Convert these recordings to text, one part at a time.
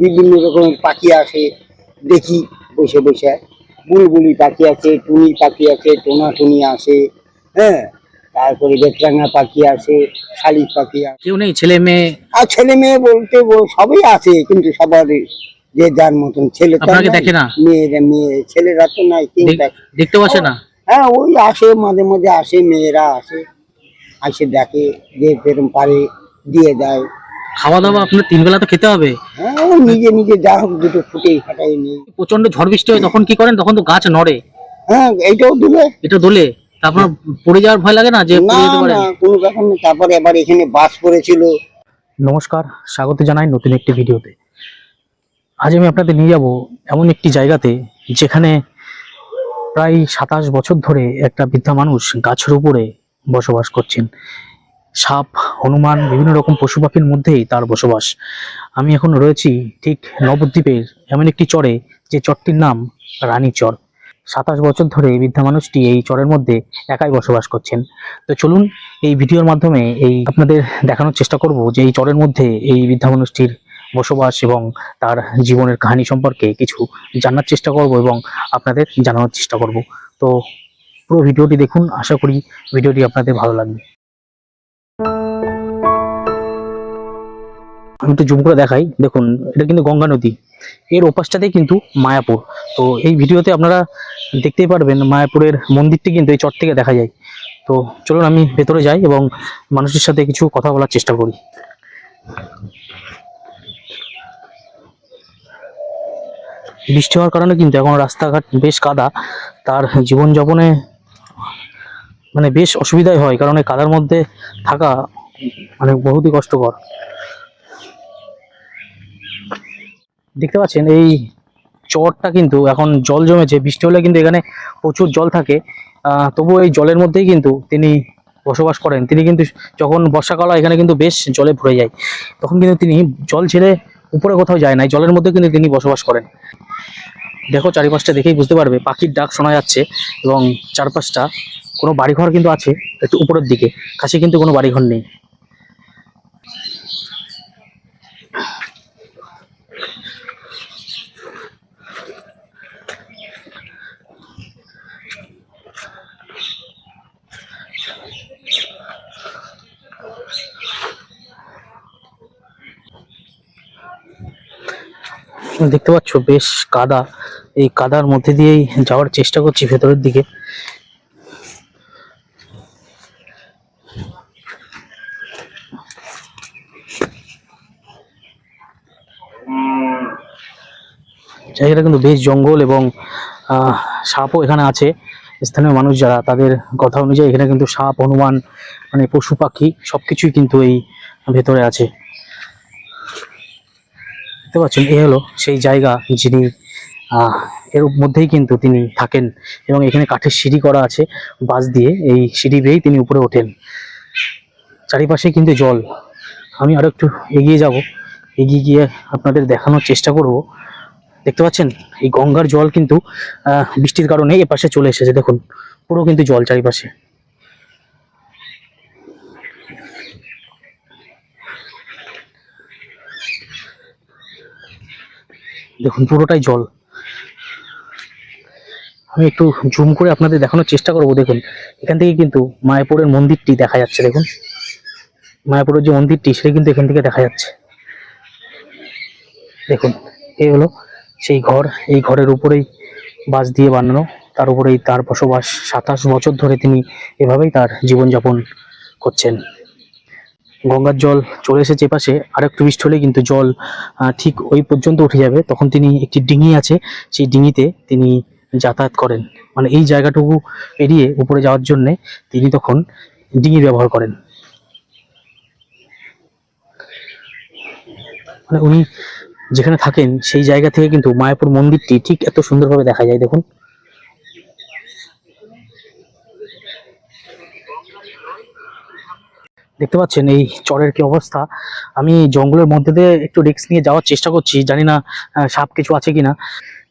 বিভিন্ন রকমের পাখি আসে দেখি বসে বসে। বুলবুলি পাখি আছে টুনি পাখি আছে টোনা টুনি আসে হ্যাঁ? তারপরে বেটরাঙা পাখি আছে শালিক পাখি আছে কেউ নেই? ছেলে মেয়ে? আর ছেলে মেয়ে বলতে সবই আছে কিন্তু সবার যে যার মতন ছেলে আপনাকে দেখে না? মেয়েরা মেয়ে ছেলেরা তো নাই দেখতে পাচ্ছে না? হ্যাঁ ওই আসে মাঝে মাঝে আসে মেয়েরা আসে আসে দেখে যে যেরকম পারে দিয়ে দেয়। খাওয়া দাওয়া আপনার তিন বেলা তো খেতে হবে। হ্যাঁ নিজে নিজে যা হোক দুটো ফুটে ফাটাই নিয়ে প্রচণ্ড ঝড় বৃষ্টি হয় তখন কি করেন? তখন তো গাছ নড়ে। হ্যাঁ এইটাও দিলে এটা দোলে তারপর পড়ে যাওয়ার ভয় লাগে না যে না পড়ে যেতে পারেন না কোনো ব্যাপার নেই তারপরে এবার এখানে বাস পড়েছিল নমস্কার স্বাগত জানাই নতুন একটি ভিডিওতে। আজ আমি আপনাদের নিয়ে যাব এমন একটি জায়গাতে যেখানে প্রায় সাতাশ বছর ধরে একটা বৃদ্ধা মানুষ গাছের উপরে বসবাস করছেন। সাপ, হনুমান, বিভিন্ন রকম পশু পাখির মধ্যেই তার বসবাস। আমি এখন রয়েছি ঠিক নবদ্বীপের এমন একটি চরে, যে চরটির নাম রানী চর। সাতাশ বছর ধরে বৃদ্ধা মানুষটি এই চরের মধ্যে একাই বসবাস করছেন। তো চলুন এই ভিডিওর মাধ্যমে এই আপনাদের দেখানোর চেষ্টা করব যে এই চরের মধ্যে এই বৃদ্ধা মানুষটির বসবাস এবং তার জীবনের কাহিনী সম্পর্কে কিছু জানার চেষ্টা করব এবং আপনাদের জানানোর চেষ্টা করব। তো পুরো ভিডিওটি দেখুন। আশা করি ভিডিওটি আপনাদের ভালো লাগবে। আমি একটু জুম করে দেখাই। দেখুন, এটা কিন্তু গঙ্গা নদী। এর ওপাশটাতেই কিন্তু মায়াপুর। তো এই ভিডিওতে আপনারা দেখতেই পারবেন মায়াপুরের মন্দিরটি কিন্তু এই চট থেকে দেখা যায়। তো চলুন আমি ভেতরে যাই এবং মানুষের সাথে কিছু কথা বলার চেষ্টা করি। বৃষ্টি হওয়ার কারণে কিন্তু এখন রাস্তাঘাট বেশ কাদা। তার জীবনযাপনে মানে বেশ অসুবিধাই হয়, কারণ এই কাদার মধ্যে থাকা মানে বহুতই কষ্টকর। দেখতে পাচ্ছেন, এই চরটা কিন্তু এখন জল জমেছে। বৃষ্টি হলে কিন্তু এখানে প্রচুর জল থাকে। তবুও এই জলের মধ্যেই কিন্তু তিনি বসবাস করেন। তিনি কিন্তু যখন বর্ষাকাল এখানে কিন্তু বেশ জলে ভরে যায়। তখন কিন্তু তিনি জল ছেড়ে উপরে কোথাও যায় না। জলের মধ্যে কিন্তু তিনি বসবাস করেন। দেখো, চারিপাশটা দেখেই বুঝতে পারবে। পাখির ডাক শোনা যাচ্ছে এবং চারপাশটা কোনো বাড়িঘর কিন্তু আছে একটু উপরের দিকে। কাছে কিন্তু কোনো বাড়িঘর নেই। দেখতে পাচ্ছ বেশ কাদা। এই কাদার মধ্যে দিয়েই যাওয়ার চেষ্টা করছি ভেতরের দিকে। জায়গাটা কিন্তু বেশ জঙ্গল এবং সাপও এখানে আছে। স্থানীয় মানুষ যারা, তাদের কথা অনুযায়ী এখানে কিন্তু সাপ, হনুমান মানে পশু পাখি সবকিছুই কিন্তু এই ভেতরে আছে। দেখতে পাচ্ছেন, এ হলো সেই জায়গা যিনি এর মধ্যেই কিন্তু তিনি থাকেন এবং এখানে কাঠের সিঁড়ি করা আছে বাস দিয়ে। এই সিঁড়ি বেয়েই তিনি উপরে ওঠেন। চারিপাশে কিন্তু জল। আমি আরও একটু এগিয়ে যাব, এগিয়ে গিয়ে আপনাদের দেখানোর চেষ্টা করব। দেখতে পাচ্ছেন, এই গঙ্গার জল কিন্তু বৃষ্টির কারণে এ পাশে চলে এসেছে। দেখুন, পুরো কিন্তু জল চারিপাশে। দেখুন, পুরোটাই জল। আমি একটু জুম করে আপনাদের দেখানোর চেষ্টা করব, দেখুন। এখান থেকে কিন্তু মায়াপুরের মন্দিরটি দেখা যাচ্ছে, দেখুন। মায়াপুরের যে মন্দিরটি, সেটা কিন্তু এখান থেকে দেখা যাচ্ছে। দেখুন এই হলো সেই ঘর। এই ঘরের উপরেই বাঁশ দিয়ে বানানো। তার উপরেই তার বসবাস সাতাশ বছর ধরে তিনি এভাবেই তার জীবনযাপন করছেন। গঙ্গার জল চলে এসেছে এপাশে। আর একটু বৃষ্টি হলে কিন্তু জল ঠিক ওই পর্যন্ত উঠে যাবে। তখন তিনি একটি ডিঙি আছে, সেই ডিঙিতে তিনি যাতায়াত করেন। মানে এই জায়গাটুকু এড়িয়ে উপরে যাওয়ার জন্য তিনি তখন ডিঙি ব্যবহার করেন। মানে উনি যেখানে থাকেন, সেই জায়গা থেকে কিন্তু মায়াপুর মন্দিরটি ঠিক এত সুন্দরভাবে দেখা যায়। দেখুন দেখতে পাচ্ছেন এই চরের কি অবস্থা। আমি জঙ্গলের মধ্যে দিয়ে একটু রিস্ক নিয়ে যাওয়ার চেষ্টা করছি, জানি না সাপ কিছু আছে কিনা।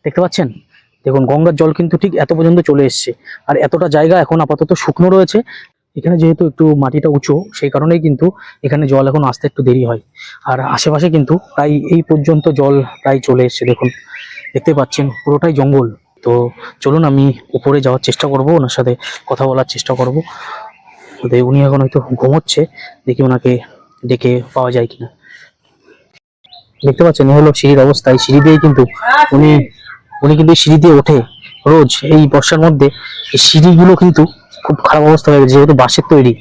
দেখতে পাচ্ছেন? দেখুন, গঙ্গার জল কিন্তু ঠিক এত পর্যন্ত চলে এসছে। আর এতটা জায়গা এখন আপাতত শুকনো রয়েছে। এখানে যেহেতু একটু মাটিটা উঁচু, সেই কারণেই কিন্তু এখানে জল এখন আসতে একটু দেরি হয়। আর আশেপাশে কিন্তু প্রায় এই পর্যন্ত জল প্রায় চলে এসছে, দেখুন। দেখতে পাচ্ছেন, পুরোটাই জঙ্গল। তো চলুন, আমি উপরে যাওয়ার চেষ্টা করব, ওনার সাথে কথা বলার চেষ্টা করব। উনি এখন হয়তো ঘুমোচ্ছে, দেখি ওনাকে ডেকে পাওয়া যায় কিনা। দেখতে পাচ্ছেন হলো সিঁড়ির অবস্থা। এই সিঁড়ি দিয়েই কিন্তু উনি উনি কিন্তু সিঁড়ি দিয়ে ওঠে। রোজ এই বর্ষার মধ্যে এই সিঁড়িগুলো কিন্তু খুব খারাপ অবস্থা হয়ে গেছে, যেহেতু বাঁশের তৈরি।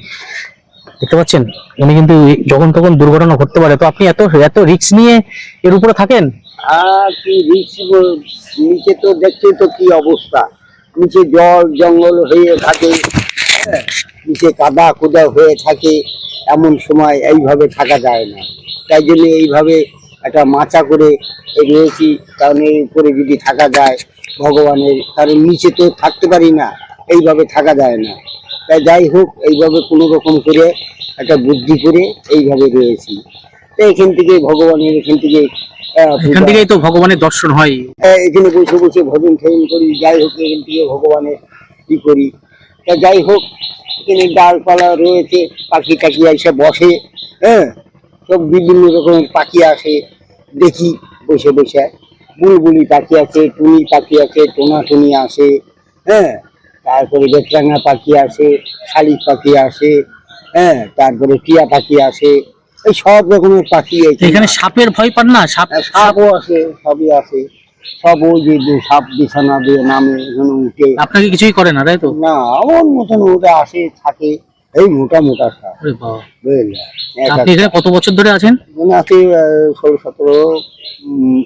দেখতে পাচ্ছেন, উনি কিন্তু যখন তখন দুর্ঘটনা ঘটতে পারে। তো আপনি এত এত রিস্ক নিয়ে এর উপরে থাকেন? কি নিচে তো দেখছি তো কি অবস্থা। নিচে জল, জঙ্গল হয়ে থাকে। নিচে কাদা কুদা হয়ে থাকে এমন সময় এইভাবে থাকা যায় না। তাই জন্য এইভাবে একটা মাচা করে রয়েছি কারণ এর উপরে যদি থাকা যায় ভগবানের কারণ নিচে তো থাকতে পারি না এইভাবে থাকা যায় না। তাই যাই হোক এইভাবে কোনো রকম করে একটা বুদ্ধি করে এইভাবে রয়েছি। তো এখান থেকে ভগবানের এখান থেকে এখান থেকেই তো ভগবানের দর্শন হয়। হ্যাঁ, এখানে বসে বসে ভজন ঠজন করি যাই হোক এখান থেকে ভগবানের ই করি। তা যাই হোক এখানে ডালপালা রয়েছে পাখি টাকি এসে বসে হ্যাঁ? সব বিভিন্ন রকমের পাখি আসে দেখি বসে বসে। বুলবুলি পাখি আছে টুনি পাখি আছে টোনাটুনি আসে হ্যাঁ? তারপরে বেটরাঙা পাখি আসে শালিক পাখি আসে হ্যাঁ? তারপরে টিয়া পাখি আসে এই সব রকমের পাখি আছে। এখানে সাপের ভয় পান না? সাপ হ্যাঁ, সাপও আছে সবই আছে সব ওই যে সাপ বিছানা দিয়ে নামে এখানে উঠে। আপনাকে কিছুই করে না তাই তো? না আমার মতন ওটা আসে থাকে। এই মোটা মোটা সাপ। ওরে আপনি এখানে কত বছর ধরে আছেন? আছে ষোলো সতেরো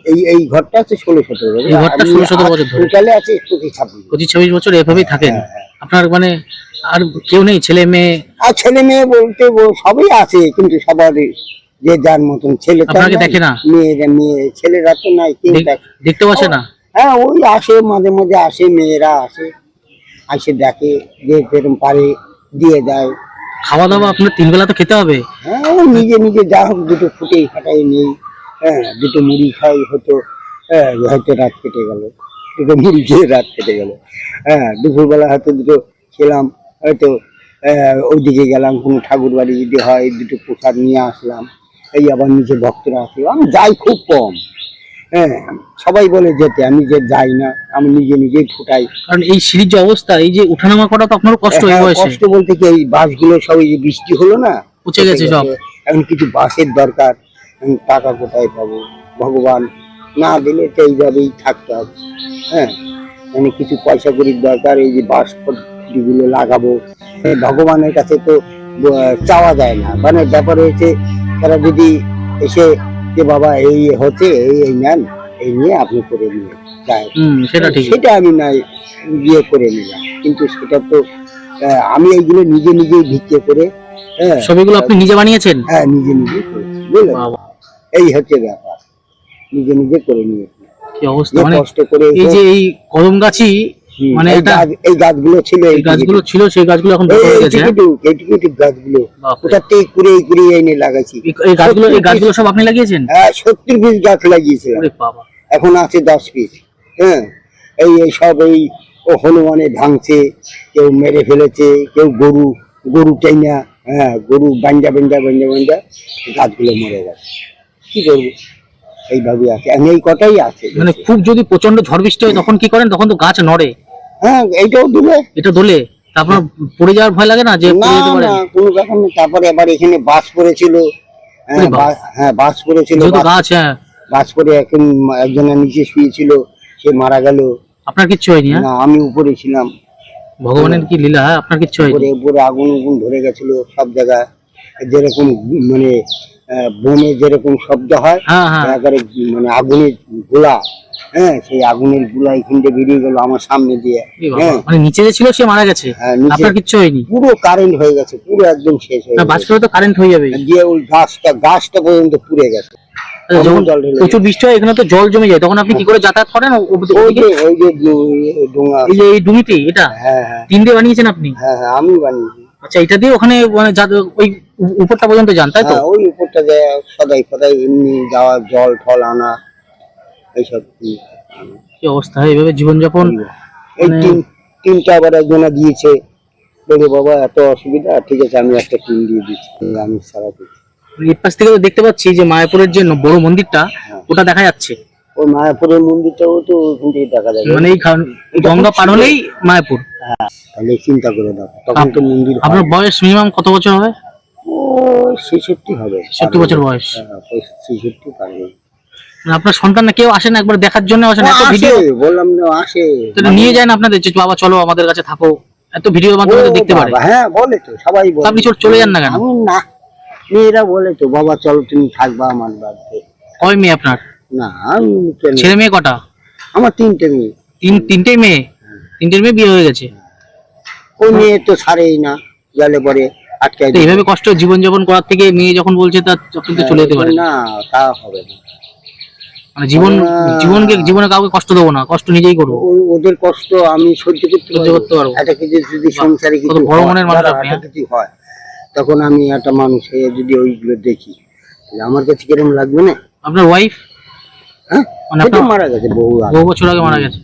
এই এই ঘরটা আছে ষোলো সতেরো। এই ঘরটা 16 17 বছর ধরে। টোটালে আছে পঁচিশ ছাব্বিশ পঁচিশ ছাব্বিশ বছর এভাবেই থাকেন। হ্যাঁ, হ্যাঁ। আপনার মানে আর কেউ নেই ছেলে মেয়ে? আর ছেলে মেয়ে বলতে সবই আছে কিন্তু সবার যে যার মতন ছেলে তো আপনাকে দেখে না? মেয়েরা মেয়ে ছেলেরা তো নাই কেউ দেখতে পাচ্ছে না? হ্যাঁ ওই আসে মাঝে মাঝে আসে মেয়েরা আসে আসে দেখে যে যেরকম পারে দিয়ে দেয় খাওয়া দাওয়া আপনার তিন বেলা তো খেতে হবে। হ্যাঁ নিজে নিজে যা হোক দুটো ফুটে ফাটাই নেই। হ্যাঁ দুটো মুড়ি খাই হয়তো হ্যাঁ হয়তো রাত কেটে গেল। দুটো মুড়ি খেয়ে রাত কেটে গেল। হ্যাঁ দুপুরবেলা হয়তো দুটো খেলাম হয়তো আহ, ওইদিকে গেলাম কোনো ঠাকুর বাড়ি যদি হয় দুটো প্রসাদ নিয়ে আসলাম। এই আবার নিজে ভক্তরা আসলো আমি যাই খুব কম। হ্যাঁ সবাই বলে যেতে আমি যে যাই না আমি নিজে নিজেই ফুটাই। কারণ এই সিঁড়ির যে অবস্থা এই যে উঠানামা করা তো আপনারও কষ্ট হ্যাঁ, বয়সে। কষ্ট বলতে কি এই বাসগুলো সব এই বৃষ্টি হলো না পচে গেছে সব। এখন কিছু বাসের দরকার এখন টাকা কোথায় পাবো? ভগবান না দিলে তো এইভাবেই থাকতে হবে। হ্যাঁ মানে কিছু পয়সা করির দরকার এই যে বাসগুলো লাগাবো ভগবানের কাছে তো চাওয়া যায় না। মানে ব্যাপার হয়েছে তারা যদি এসে যে বাবা এই হচ্ছে এই এই নেন এই নিয়ে আপনি করে নিয়ে যায়। সেটা ঠিক। সেটা আমি নাই ইয়ে করে নিলাম। কিন্তু সেটা তো আমি এইগুলো নিজে নিজেই ভিক্ষে করে হ্যাঁ। ছবিগুলো আপনি নিজে বানিয়েছেন? হ্যাঁ নিজে নিজে করেছি বুঝলেন? বাবা, এই হচ্ছে ব্যাপার। নিজে নিজে করে নিয়েছি। কি অবস্থা? মানে কষ্ট করে এই যে এই কদম গাছি হুম, মানে এটা গাছ- এই গাছগুলো ছিল এই গাছগুলো ছিল সেই গাছগুলো এখন বড় হয়ে গেছে হ্যাঁ? এইটুকু গাছগুলো। বাপরে। ওটা থেকে কুড়ে কুড়ে এনে লাগাইছি। এই- এই গাছগুলো এই গাছগুলো সব আপনি লাগিয়েছেন? হ্যাঁ সত্তর পিস গাছ বাবা। এখন আছে দশ পিস হ্যাঁ? এই এই সব এই ও হনুমানে ভাঙছে কেউ মেরে ফেলেছে কেউ গরু গরু টাইনা হ্যাঁ গরু বাঞ্জা বাঞ্জা বাঞ্জা বাঞ্জা গাছগুলো মরে গেছে। কি করব? এইভাবে আছে। এখন এই কটাই আছে। মানে খুব যদি প্রচণ্ড ঝড় বৃষ্টি হয় তখন কি করেন? তখন তো গাছ নড়ে। হ্যাঁ এইটাও দিলে এটা দোলে তারপর পড়ে যাওয়ার ভয় লাগে না যে না পড়ে যেতে পারে? না কোনো ব্যাপার তারপরে আবার এখানে বাস পড়েছিল। হ্যাঁ, ওরে বাবা। বাস- হ্যাঁ বাস পড়েছিল। যেহেতু বাস- গাছ হ্যাঁ। বাস এখন একজনের নিচে শুয়েছিল। সে মারা গেল। আপনার কিচ্ছু হয়নি হ্যাঁ? না আমি উপরে ছিলাম। ভগবানের কি লীলা হ্যাঁ? আপনার কিচ্ছু হয়নি? উপরে উপরে আগুন আগুন ধরে গেছিল সব জায়গায়। যেরকম মানে আহ, বোমে যেরকম শব্দ হয় হ্যাঁ হ্যাঁ। একেবারে মানে আগুনের গোলা। হ্যাঁ সেই আগুনের গোলা এখান বেরিয়ে গেল আমার সামনে দিয়ে। হ্যাঁ। মানে নিচে যে ছিল সে মারা গেছে? হ্যাঁ, আপনার কিচ্ছু হয়নি? পুরো কারেন্ট হয়ে গেছে পুরো একদম শেষ হয়ে গেছে। করে তো কারেন্ট হয়ে যাবে। দিয়ে ওই গাছটা গাছটা পর্যন্ত পুড়ে গেছে। আচ্ছা, যখন জল প্রচুর বৃষ্টি হয় এখানে তো জল জমে যায়। তখন আপনি কি করে যাতায়াত করেন? ওই যে ওই যে ডোঙা এই যে এই ডুমিটি এটা? হ্যাঁ হ্যাঁ। তিন দিয়ে বানিয়েছেন আপনি? হ্যাঁ হ্যাঁ আমি বানিয়েছি। আচ্ছা এটা দিয়ে ওখানে মানে যা- ওই উপরটা পর্যন্ত যান তাই তো? হ্যাঁ ওই উপরটা দেয় সদাই ফদাই এমনি যাওয়া জল টল আনা। এইসব। কি অবস্থা? এইভাবে জীবনযাপন? এই মানে- তিন তিনটা আবার একজনা দিয়েছে। বলে বাবা এত অসুবিধা? ঠিক আছে আমি একটা টিম দিয়ে দিচ্ছি। আমি সারা দিচ্ছি এই পাশ থেকে দেখতে পাচ্ছি যে মায়াপুরের যে বড় মন্দিরটা হ্যাঁ। ওটা দেখা যাচ্ছে। ওই মায়াপুরের মন্দিরটাও তো ওখান থেকে দেখা যাবে। মানে এই গঙ্গা পার হলেই মায়াপুর। তাহলে চিন্তা করে দেখো তখন তো মন্দির আপনার বয়স মিনিমাম কত বছর হবে? ও ছেষট্টি হবে। সত্তর বছর বয়স। হ্যাঁ, ছেষট্টি পারবে মানে আপনার সন্তান না কেউ আসে না একবার দেখার জন্য আসে না এত ভিডিও বললাম না আসে। নিয়ে যায় না আপনাদের যে বাবা চলো আমাদের কাছে থাকো। এত ভিডিওর মাধ্যমে দেখতে পারে। হ্যাঁ বলে তো সবাই বলে। আপনি চলে- চলে যান না কেন? না মেয়েরা বলে তো বাবা চলো তুমি থাকবা আমার বাড়িতে। কয় মেয়ে আপনার? না আমি ছেলে মেয়ে কটা? আমার তিনটে মেয়ে। তিন তিনটেই মেয়ে? তিনটে মেয়ে বিয়ে হয়ে গেছে? ওই মেয়ে তো ছাড়েই না গেলে পরে আটকে এইভাবে কষ্ট জীবনযাপন করার থেকে মেয়ে যখন বলছে তার তখন তো চলে যেতে পারে। না তা হবে না। মানে জীবন জীবনকে জীবনে কাউকে কষ্ট দেবো না কষ্ট নিজেই করব। ওদের কষ্ট আমি সহ্য করতে সহ্য করতে পারব। কিছু যদি সংসারে কিছু বড় মনের মানুষ একটা হ্যাঁ? কিছু হয় তখন আমি একটা মানুষ হয়ে যদি ওইগুলো দেখি আমার কাছে কীরকম লাগবে না? আপনার ওয়াইফ হ্যাঁ? মানে মারা গেছে বহু বহু বছর আগে মারা গেছে।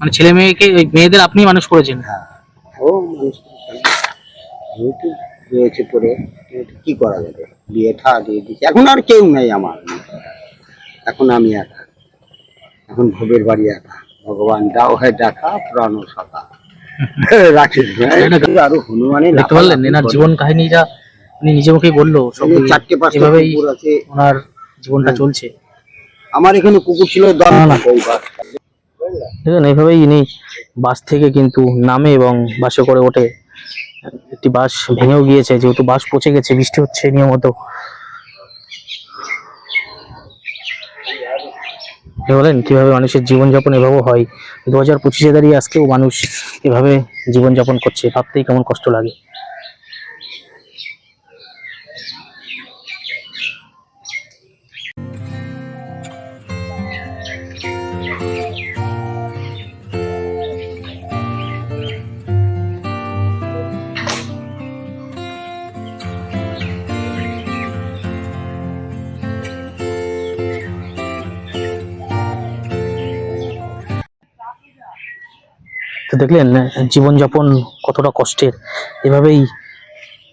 মানে ছেলে মেয়েকে মেয়েদের আপনি মানুষ করেছেন? হ্যাঁ। ও মানুষ রয়েছে পরে কি করা যাবে? বিয়ে থা দিয়ে দিচ্ছে এখন আর কেউ নাই আমার। এখন আমি একা। এখন ভবের বাড়ি একা। ভগবান দাও হয় দেখা প্রাণ সকা রাখিস আরও হনুমানের দেখতে পারলেন? এনার জীবন কাহিনীটা উনি নিজে মুখেই বলল চারটে পাঁচটা এভাবেই আছে। ওনার জীবনটা চলছে। আমার এখানে কুকুর ছিল। দেখুন এইভাবেই ইনি বাস থেকে কিন্তু নামে এবং বাসে করে ওঠে। একটি বাস ভেঙেও গিয়েছে যেহেতু বাস পচে গেছে বৃষ্টি হচ্ছে নিয়মত। বলেন কীভাবে মানুষের জীবনযাপন এভাবে হয়? দু হাজার পঁচিশে দাঁড়িয়ে আজকেও মানুষ এভাবে জীবনযাপন করছে, ভাবতেই কেমন কষ্ট লাগে। দেখলেন জীবনযাপন কতটা কষ্টের। এভাবেই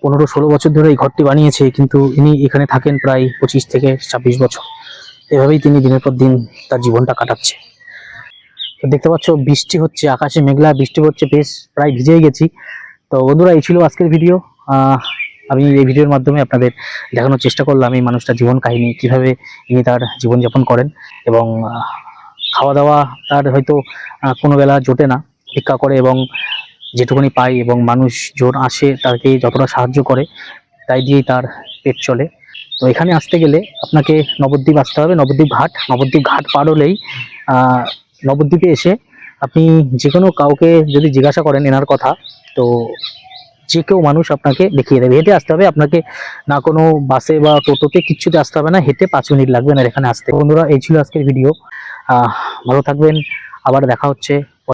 পনেরো ষোলো বছর ধরে এই ঘরটি বানিয়েছে, কিন্তু ইনি এখানে থাকেন প্রায় পঁচিশ থেকে ছাব্বিশ বছর। এভাবেই তিনি দিনের পর দিন তার জীবনটা কাটাচ্ছে। তো দেখতে পাচ্ছ, বৃষ্টি হচ্ছে, আকাশে মেঘলা, বৃষ্টি হচ্ছে, বেশ প্রায় ভিজেই গেছি। তো বন্ধুরা, এই ছিল আজকের ভিডিও। আমি এই ভিডিওর মাধ্যমে আপনাদের দেখানোর চেষ্টা করলাম এই মানুষটার জীবন কাহিনী, কীভাবে ইনি তার জীবনযাপন করেন এবং খাওয়া দাওয়া তার হয়তো কোনো বেলা জোটে না। ভিক্ষা করে এবং যেটুকুনি পায় এবং মানুষ জোর আসে তাকে যতটা সাহায্য করে, তাই দিয়েই তার পেট চলে। তো এখানে আসতে গেলে আপনাকে নবদ্বীপ আসতে হবে, নবদ্বীপ ঘাট। নবদ্বীপ ঘাট পার হলেই নবদ্বীপে এসে আপনি যে কোনো কাউকে যদি জিজ্ঞাসা করেন এনার কথা, তো যে কেউ মানুষ আপনাকে দেখিয়ে দেবে। হেঁটে আসতে হবে, আপনাকে না কোনো বাসে বা টোটোতে কিচ্ছুতে আসতে হবে না, হেঁটে পাঁচ মিনিট লাগবে না এখানে আসতে। বন্ধুরা, এই ছিল আজকের ভিডিও। ভালো থাকবেন, আবার দেখা হচ্ছে।